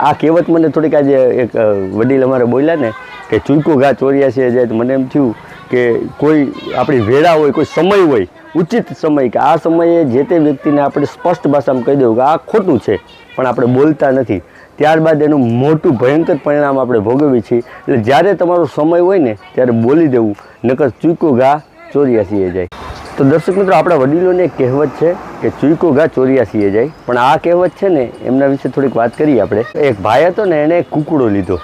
આ કહેવત મને થોડીક આજે એક વડીલ અમારે બોલ્યા ને કે ચૂકો ઘા ચોર્યાસી જાય મને એમ થયું કે કોઈ આપણી વેળા હોય, કોઈ સમય હોય, ઉચિત સમય કે આ સમયે જે તે વ્યક્તિને આપણે સ્પષ્ટ ભાષામાં કહી દેવું કે આ ખોટું છે, પણ આપણે બોલતા નથી. ત્યારબાદ એનું મોટું ભયંકર પરિણામ આપણે ભોગવીએ છીએ. એટલે જ્યારે તમારો સમય હોય ને, ત્યારે બોલી દેવું, નકર ચૂકો ઘા ચોર્યાસીએ જાય. તો દર્શક મિત્રો, આપણા વડીલોને એક કહેવત છે કે ચૂઈકો ઘા ચોર્યાસીએ જાય. પણ આ કહેવત છે ને, એમના વિશે થોડીક વાત કરીએ આપણે. એક ભાઈ હતો ને એણે કુકડો લીધો.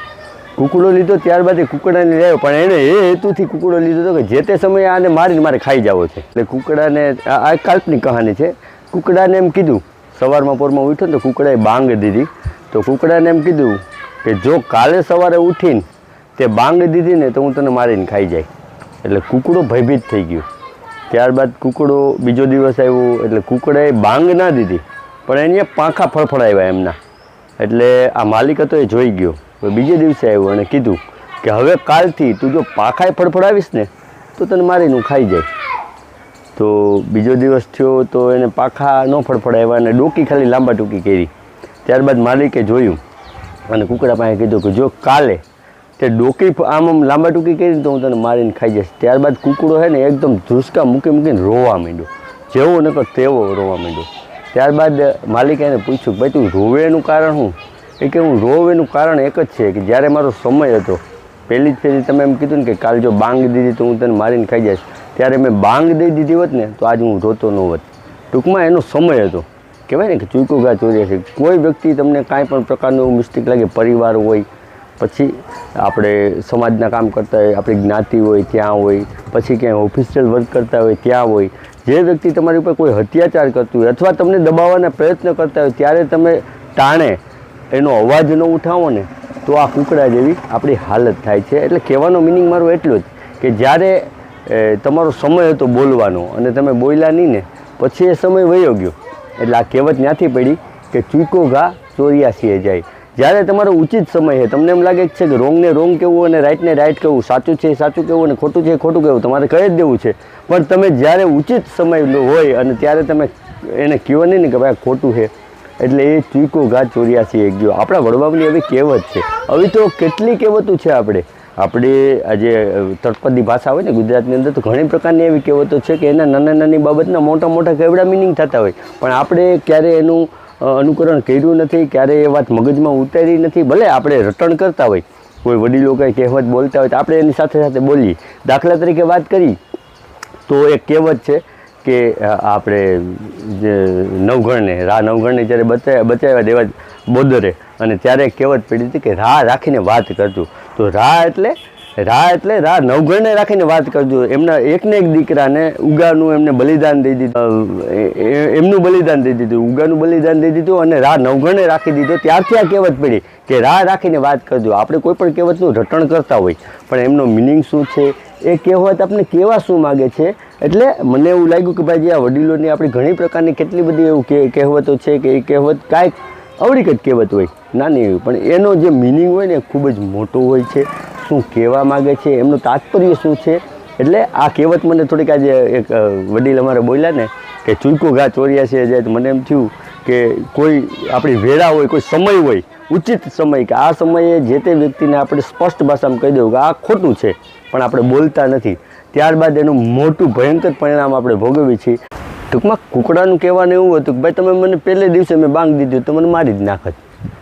કુકડો લીધો ત્યારબાદ એ કુકડાને લાવ્યો પણ એણે એ હેતુથી કુકડો લીધો હતો કે જે તે સમયે આને મારીને મારે ખાઈ જવો છે. એટલે કુકડાને, આ કાલ્પનિક કહાની છે. કુકડાને એમ કીધું, સવારમાં પોરમાં ઉઠ્યો ને તો કુકડાએ બાંગ દીધી. તો કુકડાને એમ કીધું કે જો કાલે સવારે ઉઠીને તે બાંગ દીધી ને તો હું તને મારીને ખાઈ જાય. એટલે કુકડો ભયભીત થઈ ગયો. ત્યારબાદ કુકડો બીજો દિવસ આવ્યો, એટલે કુકડાએ બાંગ ના દીધી. પણ એની પાંખા ફળફડાવ્યા એમના. એટલે આ માલિક હતો એ જોઈ ગયો. બીજે દિવસે આવ્યો અને કીધું કે હવે કાલથી તું જો પાંખાએ ફળફળાવીશ ને, તો તને મારીનું ખાઈ જાય. તો બીજો દિવસ થયો તો એને પાંખા ન ફળફળાવ્યા અને ડોકી ખાલી લાંબા ટૂંકી કરી. ત્યારબાદ માલિકે જોયું અને કુકડા પાસે કીધું કે જો કાલે તે ડોકી આમ આમ લાંબા ટૂંકી કરીને તો હું તને મારીને ખાઈ જઈશ. ત્યારબાદ કુકડો છે ને એકદમ ધ્રુસકા મૂકી મૂકીને રોવા માંડ્યો. જેવો નકર તેવો રોવા માંડ્યો. ત્યારબાદ માલિકે એને પૂછ્યું ભાઈ તું રોવે એનું કારણ શું? એ કે હું રોવ એનું કારણ એક જ છે કે જ્યારે મારો સમય હતો, પહેલી જ ફેરી તમે એમ કીધું ને કે કાલ જો બાંગ દીધી તો હું તને મારીને ખાઈ જઈશ. ત્યારે મેં બાંગ દઈ દીધી હોત ને, તો આજે હું રોતો ન હોત. ટૂંકમાં એનો સમય હતો. કહેવાય ને કે ચૂકો ગા ચોર્યા છે કોઈ વ્યક્તિ તમને કાંઈ પણ પ્રકારનું મિસ્ટેક લાગે, પરિવાર હોય પછી આપણે સમાજના કામ કરતા હોય, આપણી જ્ઞાતિ હોય, ત્યાં હોય, પછી ક્યાંય ઓફિશિયલ વર્ક કરતા હોય, ત્યાં હોય. જે વ્યક્તિ તમારી ઉપર કોઈ અત્યાચાર કરતું હોય અથવા તમને દબાવવાના પ્રયત્ન કરતા હોય, ત્યારે તમે ટાણે એનો અવાજ ન ઉઠાવો ને, તો આ કુકડા જેવી આપણી હાલત થાય છે. એટલે કહેવાનો મિનિંગ મારો એટલો જ કે જ્યારે તમારો સમય હતો બોલવાનો અને તમે બોલ્યા નહીં ને, પછી એ સમય વયો ગયો. એટલે આ કહેવત ત્યાંથી પડી કે ચૂકો ઘા ચોર્યાસીએ જાય. જ્યારે તમારો ઉચિત સમય છે તમને એમ લાગે છે કે રોંગને રોંગ કહેવું અને રાઈટને રાઈટ કહેવું, સાચું છે, સાચું કહેવું અને ખોટું છે, ખોટું કહેવું, તમારે કહી જ દેવું છે. પણ તમે જ્યારે ઉચિત સમય હોય અને ત્યારે તમે એને કહો નહીં ને કે ભાઈ ખોટું છે. એટલે એ ચીકો ઘા ચોર્યાસી એક ગયો. આપણા વડવામની એવી કહેવત છે. હવે તો કેટલી કહેવતો છે આપણે. આપણે આજે તળપદી ભાષા હોય ને ગુજરાતની અંદર તો ઘણી પ્રકારની એવી કહેવતો છે કે એના નાના નાની બાબતના મોટા મોટા કેવડા મિનિંગ થતા હોય. પણ આપણે ક્યારે એનું અનુકરણ કર્યું નથી, ક્યારેય એ વાત મગજમાં ઉતારી નથી. ભલે આપણે રટણ કરતા હોય, કોઈ વડીલો કંઈ કહેવત બોલતા હોય, તો આપણે એની સાથે સાથે બોલીએ. દાખલા તરીકે વાત કરી, તો એક કહેવત છે કે આપણે જે નવઘણને, રા નવઘણને જ્યારે બચાવ્યા બચાવ્યા દેવા બોદરે, અને ત્યારે કહેવત પડી હતી કે રાહ રાખીને વાત કરજો. તો રાહ એટલે રાહ એટલે રા નવઘણને રાખીને વાત કરજો. એમના એકને એક દીકરાને ઉગાનું એમને બલિદાન દઈ દીધું. એમનું બલિદાન દઈ દીધું. ઉગાનું બલિદાન દઈ દીધું અને રાહ નવગણને રાખી દીધો. ત્યારથી આ કહેવત પડી કે રાહ રાખીને વાત કરજો. આપણે કોઈ પણ કહેવતનું રટણ કરતા હોય, પણ એમનો મિનિંગ શું છે? એ કહેવત આપણે કેવા શું માગે છે? એટલે મને એવું લાગ્યું કે ભાઈ આ વડીલોની આપણી ઘણી પ્રકારની કેટલી બધી એવું કહેવતો છે કે એ કહેવત કાંઈક અવળીક જ કહેવત હોય. નાની એવી પણ એનો જે મિનિંગ હોય ને ખૂબ જ મોટો હોય છે. શું કહેવા માગે છે, એમનું તાત્પર્ય શું છે? એટલે આ કહેવત મને થોડીક આજે એક વડીલ અમારે બોલ્યા ને કે ચૂકો ઘા ચોર્યા છે જાય મને એમ થયું કે કોઈ આપણી વેળા હોય, કોઈ સમય હોય, ઉચિત સમય કે આ સમયે જે તે વ્યક્તિને આપણે સ્પષ્ટ ભાષામાં કહી દઉં કે આ ખોટું છે, પણ આપણે બોલતા નથી. ત્યારબાદ એનું મોટું ભયંકર પરિણામ આપણે ભોગવીએ છીએ. ટૂંકમાં કુકડાનું કહેવાનું એવું હતું કે, ભાઈ, તમે મને પહેલે દિવસે મેં બાંગ દીધું, તો મને મારી જ નાખત.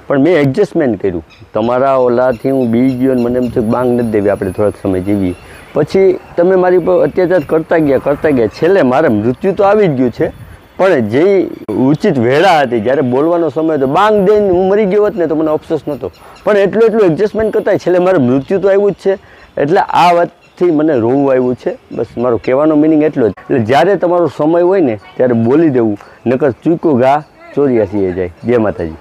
પણ મેં એડજસ્ટમેન્ટ કર્યું. તમારા ઓલાથી હું બી ગયો મને એમ થયું બાંગ નથી દેવી, આપણે થોડાક સમય જીવીએ. પછી તમે મારી પર અત્યાચાર કરતા ગયા કરતા ગયા. છેલ્લે મારે મૃત્યુ તો આવી જ ગયું છે, પણ જે ઉચિત વેળા હતી, જ્યારે બોલવાનો સમય હતો, બાંગ દઈને હું મરી ગયો હોત ને તો મને અફસોસ નહોતો. પણ એટલું એટલું એડજસ્ટમેન્ટ કરતા છેલ્લે મારે મૃત્યુ તો આવ્યું જ છે. એટલે આ વાતથી મને રોવું આવ્યું છે. બસ મારો કહેવાનો મિનિંગ એટલો જ. એટલે જ્યારે તમારો સમય હોય ને, ત્યારે બોલી દેવું, નકર ચૂકો ઘા ચોર્યાસીએ જાય. જય માતાજી.